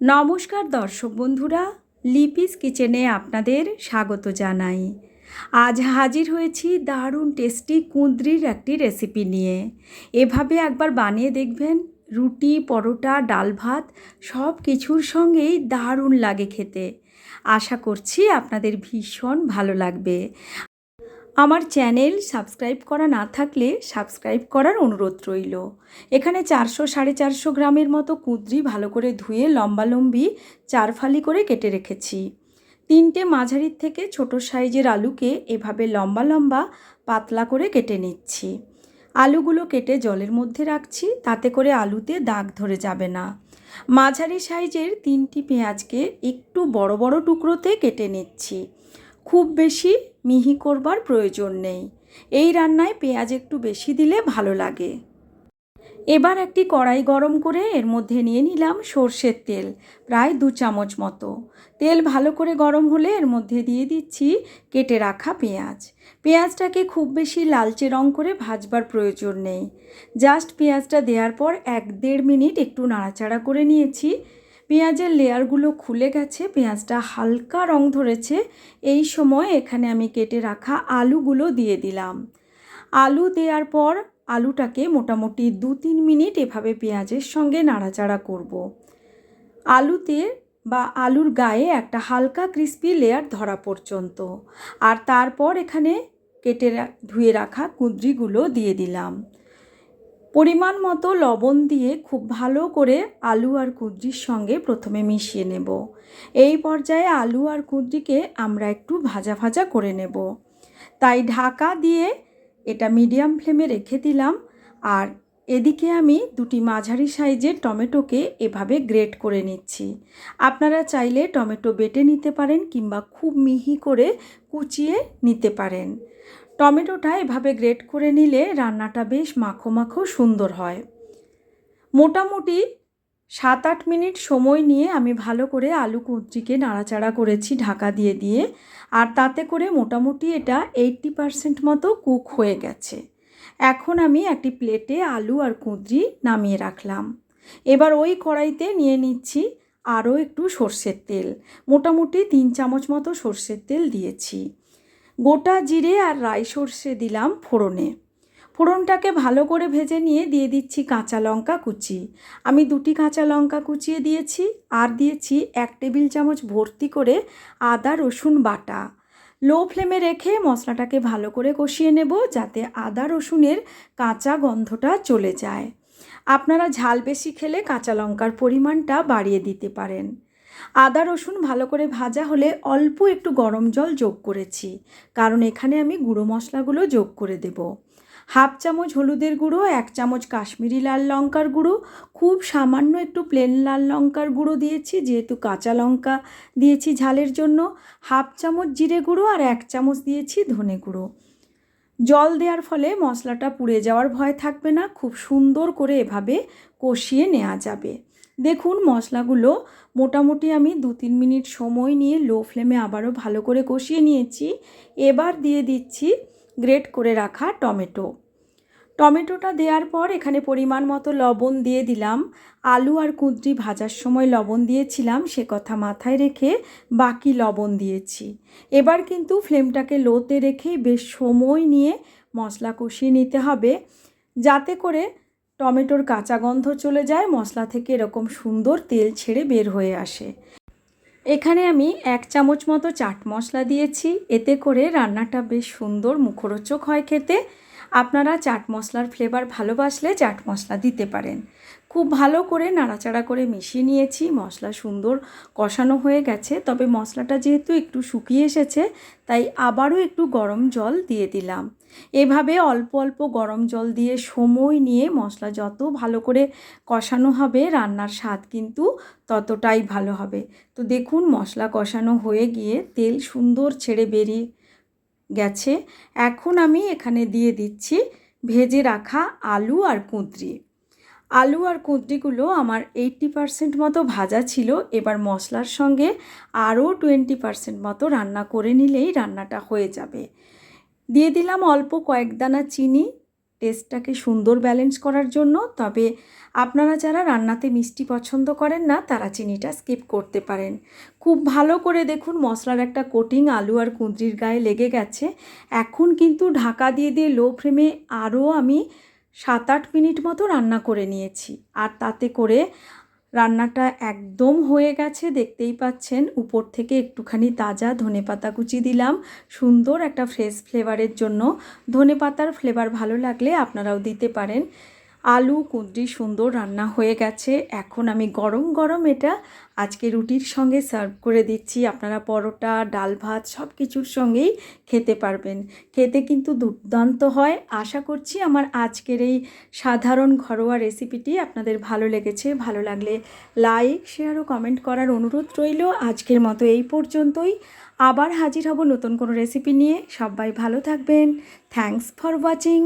নমস্কার দর্শক বন্ধুরা, লিপিস কিচেনে আপনাদের স্বাগত জানাই। আজ হাজির হয়েছি দারুণ টেস্টি কুঁদরির একটি রেসিপি নিয়ে। এভাবে একবার বানিয়ে দেখবেন, রুটি, পরোটা, ডাল ভাত সব কিছুর সঙ্গেই দারুণ লাগে খেতে। আশা করছি আপনাদের ভীষণ ভালো লাগবে। আমার চ্যানেল সাবস্ক্রাইব করা না থাকলে সাবস্ক্রাইব করার অনুরোধ রইল। এখানে চারশো সাড়ে চারশো গ্রামের মতো কুঁদরি ভালো করে ধুয়ে লম্বালম্বি চার ফালি করে কেটে রেখেছি। তিনটে মাঝারির থেকে ছোট সাইজের আলুকে এভাবে লম্বা লম্বা পাতলা করে কেটে নিচ্ছি। আলুগুলো কেটে জলের মধ্যে রাখছি, তাতে করে আলুতে দাগ ধরে যাবে না। মাঝারি সাইজের তিনটি পেঁয়াজকে একটু বড় বড় টুকরোতে কেটে নিচ্ছি। খুব বেশি মিহি করবার প্রয়োজন নেই। এই রান্নায় পেঁয়াজ একটু বেশি দিলে ভালো লাগে। এবার একটি কড়াই গরম করে এর মধ্যে নিয়ে নিলাম সর্ষের তেল, প্রায় দু চামচ মতো। তেল ভালো করে গরম হলে এর মধ্যে দিয়ে দিচ্ছি কেটে রাখা পেঁয়াজ। পেঁয়াজটাকে খুব বেশি লালচে রং করে ভাজবার প্রয়োজন নেই। জাস্ট পেঁয়াজটা দেওয়ার পর এক দেড় মিনিট একটু নাড়াচাড়া করে নিয়েছি। পেঁয়াজের লেয়ারগুলো খুলে গেছে, পেঁয়াজটা হালকা রং ধরেছে। এই সময় এখানে আমি কেটে রাখা আলুগুলো দিয়ে দিলাম। আলু দেওয়ার পর আলুটাকে মোটামুটি দু তিন মিনিট এভাবে পেঁয়াজের সঙ্গে নাড়াচাড়া করব। আলুতে বা আলুর গায়ে একটা হালকা ক্রিস্পি লেয়ার ধরা পর্যন্ত। আর তারপর এখানে কেটে ধুয়ে রাখা কুঁদরিগুলো দিয়ে দিলাম। পরিমাণ মতো লবণ দিয়ে খুব ভালো করে আলু আর কুঁদরির সঙ্গে প্রথমে মিশিয়ে নেব। এই পর্যায়ে আলু আর কুঁদরিকে আমরা একটু ভাজা ভাজা করে নেব। তাই ঢাকা দিয়ে এটা মিডিয়াম ফ্লেমে রেখে দিলাম আর এদিকে আমি দুটি মাঝারি সাইজের টমেটোকে এভাবে গ্রেট করে নিচ্ছি। আপনারা চাইলে টমেটো বেটে নিতে পারেন কিংবা খুব মিহি করে কুচিয়ে নিতে পারেন। টমেটোটা এভাবে গ্রেট করে নিলে রান্নাটা বেশ মাখো মাখো সুন্দর হয়। মোটামুটি সাত আট মিনিট সময় নিয়ে আমি ভালো করে আলু কুঁচটিকে নাড়াচাড়া করেছি ঢাকা দিয়ে দিয়ে, আর তাতে করে মোটামুটি এটা এইট্টি পারসেন্ট মতো কুক হয়ে গেছে। এখন আমি একটি প্লেটে আলু আর কুঁদরি নামিয়ে রাখলাম। এবার ওই কড়াইতে নিয়ে নিচ্ছি আরও একটু সর্ষের তেল। মোটামুটি তিন চামচ মতো সর্ষের তেল দিয়েছি। গোটা জিরে আর রাই সর্ষে দিলাম ফোড়নে। ফোড়নটাকে ভালো করে ভেজে নিয়ে দিয়ে দিচ্ছি কাঁচা লঙ্কা কুচি। আমি দুটি কাঁচা লঙ্কা কুচিয়ে দিয়েছি আর দিয়েছি এক টেবিল চামচ ভর্তি করে আদা রসুন বাটা। লো ফ্লেমে রেখে মশলাটাকে ভালো করে কষিয়ে নেব যাতে আদা রসুনের কাঁচা গন্ধটা চলে যায়। আপনারা ঝাল বেশি খেলে কাঁচা লঙ্কার পরিমাণটা বাড়িয়ে দিতে পারেন। আদা রসুন ভালো করে ভাজা হলে অল্প একটু গরম জল যোগ করেছি। কারণ এখানে আমি গুঁড়ো মশলাগুলো যোগ করে দেব। হাফ চামচ হলুদের গুঁড়ো, এক চামচ কাশ্মীরি লাল লঙ্কার গুঁড়ো, খুব সামান্য একটু প্লেন লাল লঙ্কার গুঁড়ো দিয়েছি, যেহেতু কাঁচা লঙ্কা দিয়েছি ঝালের জন্য। হাফ চামচ জিরে গুঁড়ো আর এক চামচ দিয়েছি ধনে গুঁড়ো। জল দেওয়ার ফলে মশলাটা পুড়ে যাওয়ার ভয় থাকবে না, খুব সুন্দর করে এভাবে কষিয়ে নেওয়া যাবে। দেখুন, মশলাগুলো মোটামুটি আমি দু তিন মিনিট সময় নিয়ে লো ফ্লেমে আবারও ভালো করে কষিয়ে নিয়েছি। এবার দিয়ে দিচ্ছি গ্রেট করে রাখা টমেটো। টমেটোটা দেওয়ার পর এখানে পরিমাণ মতো লবণ দিয়ে দিলাম। আলু আর কুঁদরি ভাজার সময় লবণ দিয়েছিলাম, সে কথা মাথায় রেখে বাকি লবণ দিয়েছি। এবার কিন্তু ফ্লেমটাকে লোতে রেখেই বেশ সময় নিয়ে মশলা কষিয়ে নিতে হবে। যাতে করে টমেটোর কাঁচা গন্ধ চলে যায়, মশলা থেকে এরকম সুন্দর তেল ছেড়ে বের হয়ে আসে। এখানে আমি এক চামচ মতো চাট মশলা দিয়েছি, এতে করে রান্নাটা বেশ সুন্দর মুখরোচক হয় খেতে। আপনারা চাট মশলার ফ্লেভার ভালোবাসলে চাট মশলা দিতে পারেন। খুব ভালো করে নাড়াচাড়া করে মিশিয়ে নিয়েছি। মশলা সুন্দর কষানো হয়ে গেছে। তবে মশলাটা যেহেতু একটু শুকিয়ে এসেছে, তাই আবারও একটু গরম জল দিয়ে দিলাম। এভাবে অল্প অল্প গরম জল দিয়ে সময় নিয়ে মশলা যত ভালো করে কষানো হবে, রান্নার স্বাদ কিন্তু ততটাই ভালো হবে। তো দেখুন, মশলা কষানো হয়ে গিয়ে তেল সুন্দর ছেড়ে বেরিয়ে গেছে। এখন আমি এখানে দিয়ে দিচ্ছি ভেজে রাখা আলু আর কুঁদরি। আলু আর কুঁদরিগুলো আমার এইট্টি পারসেন্ট মতো ভাজা ছিল। এবার মশলার সঙ্গে আরও টোয়েন্টি পারসেন্ট মতো রান্না করে নিলেই রান্নাটা হয়ে যাবে। দিয়ে দিলাম অল্প কয়েক দানা চিনি। টেস্টটাকে সুন্দর ব্যালেন্স করার জন্য। তবে আপনারা যারা রান্নাতে মিষ্টি পছন্দ করেন না, তারা চিনিটা স্কিপ করতে পারেন। খুব ভালো করে দেখুন মশলার একটা কোটিং আলু আর কুঁদরির গায়ে লেগে গেছে। এখন কিন্তু ঢাকা দিয়ে দিয়ে লো ফ্লেমে আরও আমি সাত আট মিনিট মতো রান্না করে নিয়েছি। আর তাতে করে রান্নাটা একদম হয়ে গেছে, দেখতেই পাচ্ছেন। উপর থেকে একটুখানি তাজা ধনে পাতা কুচি দিলাম। সুন্দর একটা ফ্রেশ ফ্লেভারের জন্য। ধনে পাতার ফ্লেভার ভালো লাগলে আপনারাও দিতে পারেন। আলু, কুঁদরি, সুন্দর রান্না হয়ে গেছে। এখন আমি গরম গরম এটা আজকে রুটির সঙ্গে সার্ভ করে দিচ্ছি। আপনারা পরোটা, ডাল ভাত সব কিছুর সঙ্গেই খেতে পারবেন। খেতে কিন্তু দুর্দান্ত হয়। আশা করছি আমার আজকের এই সাধারণ ঘরোয়া রেসিপিটি আপনাদের ভালো লেগেছে। ভালো লাগলে লাইক শেয়ার ও কমেন্ট করার অনুরোধ রইল। আজকের মতো এই পর্যন্তই। আবার হাজির হব নতুন কোনো রেসিপি নিয়ে। সবাই ভালো থাকবেন। Thanks for watching